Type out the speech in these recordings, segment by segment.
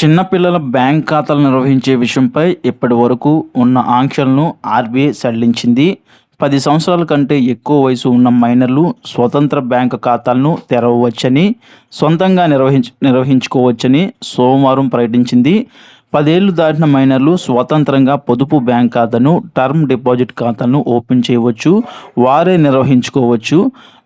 చిన్నపిల్లల బ్యాంక్ ఖాతాలు నిర్వహించే విషయంపై ఇప్పటి వరకు ఉన్న ఆంక్షలను ఆర్బీఐ సడలించింది. పది సంవత్సరాల కంటే ఎక్కువ వయసు ఉన్న మైనర్లు స్వతంత్ర బ్యాంకు ఖాతాలను తెరవవచ్చని సొంతంగా నిర్వహించ నిర్వహించుకోవచ్చని సోమవారం ప్రకటించింది. పదేళ్ళు దాటిన మైనర్లు స్వతంత్రంగా పొదుపు బ్యాంక్ ఖాతాను టర్మ్ డిపాజిట్ ఖాతాను ఓపెన్ చేయవచ్చు వారే నిర్వహించుకోవచ్చు.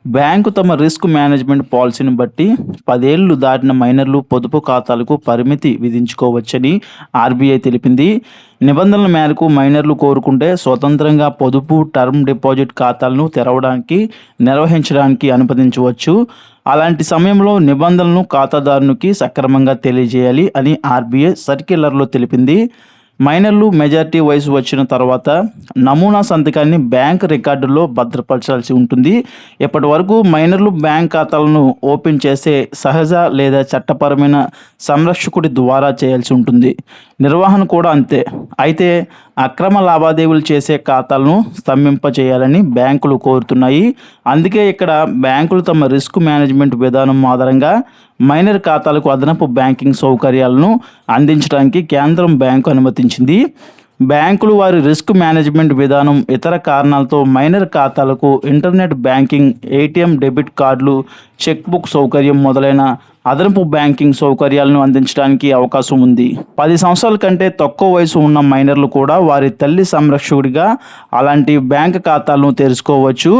బ్యాంకు తమ రిస్క్ మేనేజ్మెంట్ పాలసీని బట్టి పదేళ్ళు దాటిన మైనర్లు పొదుపు ఖాతాలకు పరిమితి విధించుకోవచ్చని ఆర్బీఐ తెలిపింది. నిబంధనల మేరకు మైనర్లు కోరుకుంటే స్వతంత్రంగా పొదుపు టర్మ్ డిపాజిట్ ఖాతాలను తెరవడానికి నిర్వహించడానికి అనుమతించవచ్చు. అలాంటి సమయంలో నిబంధనలను ఖాతాదారునికి సక్రమంగా తెలియజేయాలి అని ఆర్బీఐ సర్క్యులర్లో తెలిపింది. మైనర్లు మెజారిటీ వయసు వచ్చిన తర్వాత నమూనా సంతకాన్ని బ్యాంక్ రికార్డుల్లో భద్రపరచాల్సి ఉంటుంది. ఇప్పటి వరకు మైనర్లు బ్యాంక్ ఖాతాలను ఓపెన్ చేసే సహజ లేదా చట్టపరమైన సంరక్షకుడి ద్వారా చేయాల్సి ఉంటుంది. నిర్వహణ కూడా అంతే. అయితే అక్రమ లావాదేవీలు చేసే ఖాతాలను స్తంభింపచేయాలని బ్యాంకులు కోరుతున్నాయి. అందుకే ఇక్కడ బ్యాంకులు తమ రిస్క్ మేనేజ్మెంట్ విధానం ఆధారంగా మైనర్ ఖాతాలకు అదనపు బ్యాంకింగ్ సౌకర్యాలను అందించడానికి కేంద్రం బ్యాంకు అనుమతించింది. బ్యాంకులు వారి రిస్క్ మేనేజ్మెంట్ విధానం ఇతర కారణాలతో మైనర్ ఖాతాలకు ఇంటర్నెట్ బ్యాంకింగ్ ఏటీఎం డెబిట్ కార్డులు చెక్ బుక్ సౌకర్యం మొదలైన అదనపు బ్యాంకింగ్ సౌకర్యాలను అందించడానికి అవకాశం ఉంది. పది సంవత్సరాల కంటే తక్కువ వయసు ఉన్న మైనర్లు కూడా వారి తల్లి సంరక్షకుడిగా అలాంటి బ్యాంక్ ఖాతాలను తెరుచుకోవచ్చు.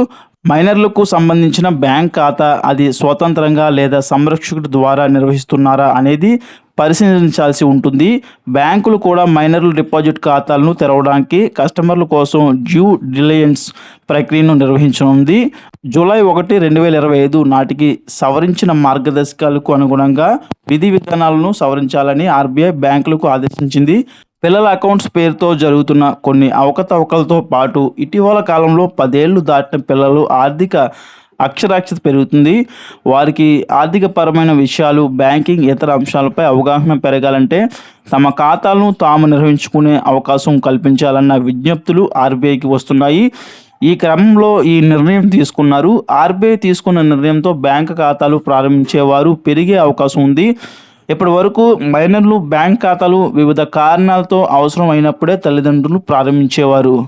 మైనర్లకు సంబంధించిన బ్యాంక్ ఖాతా అది స్వతంత్రంగా లేదా సంరక్షకుడి ద్వారా నిర్వహిస్తున్నారా అనేది పరిశీలించాల్సి ఉంటుంది. బ్యాంకులు కూడా మైనర్ల డిపాజిట్ ఖాతాలను తెరవడానికి కస్టమర్ల కోసం డ్యూ డిలయన్స్ ప్రక్రియను నిర్వహించనుంది. జూలై ఒకటి రెండు వేల ఇరవై ఐదు నాటికి సవరించిన మార్గదర్శకాలకు అనుగుణంగా విధి విధానాలను సవరించాలని ఆర్బీఐ బ్యాంకులకు ఆదేశించింది. పిల్లల అకౌంట్స్ పేరుతో జరుగుతున్న కొన్ని అవకతవకలతో పాటు ఇటీవల కాలంలో పదేళ్ళు దాటిన పిల్లలు ఆర్థిక అక్షరాక్షత పెరుగుతుంది. వారికి ఆర్థిక పరమైన విషయాలు బ్యాంకింగ్ ఇతర అంశాలపై అవగాహన పెరగాలంటే తమ ఖాతాలను తాము నిర్వహించుకునే అవకాశం కల్పించాలన్న విజ్ఞప్తులు ఆర్బీఐకి వస్తున్నాయి. ఈ క్రమంలో ఈ నిర్ణయం తీసుకున్నారు. ఆర్బీఐ తీసుకున్న నిర్ణయంతో బ్యాంక్ ఖాతాలు ప్రారంభించేవారు పెరిగే అవకాశం ఉంది. ఇప్పటి వరకు మైనర్లు బ్యాంక్ ఖాతాలు వివిధ కారణాలతో అవసరం అయినప్పుడే తల్లిదండ్రులు ప్రారంభించేవారు.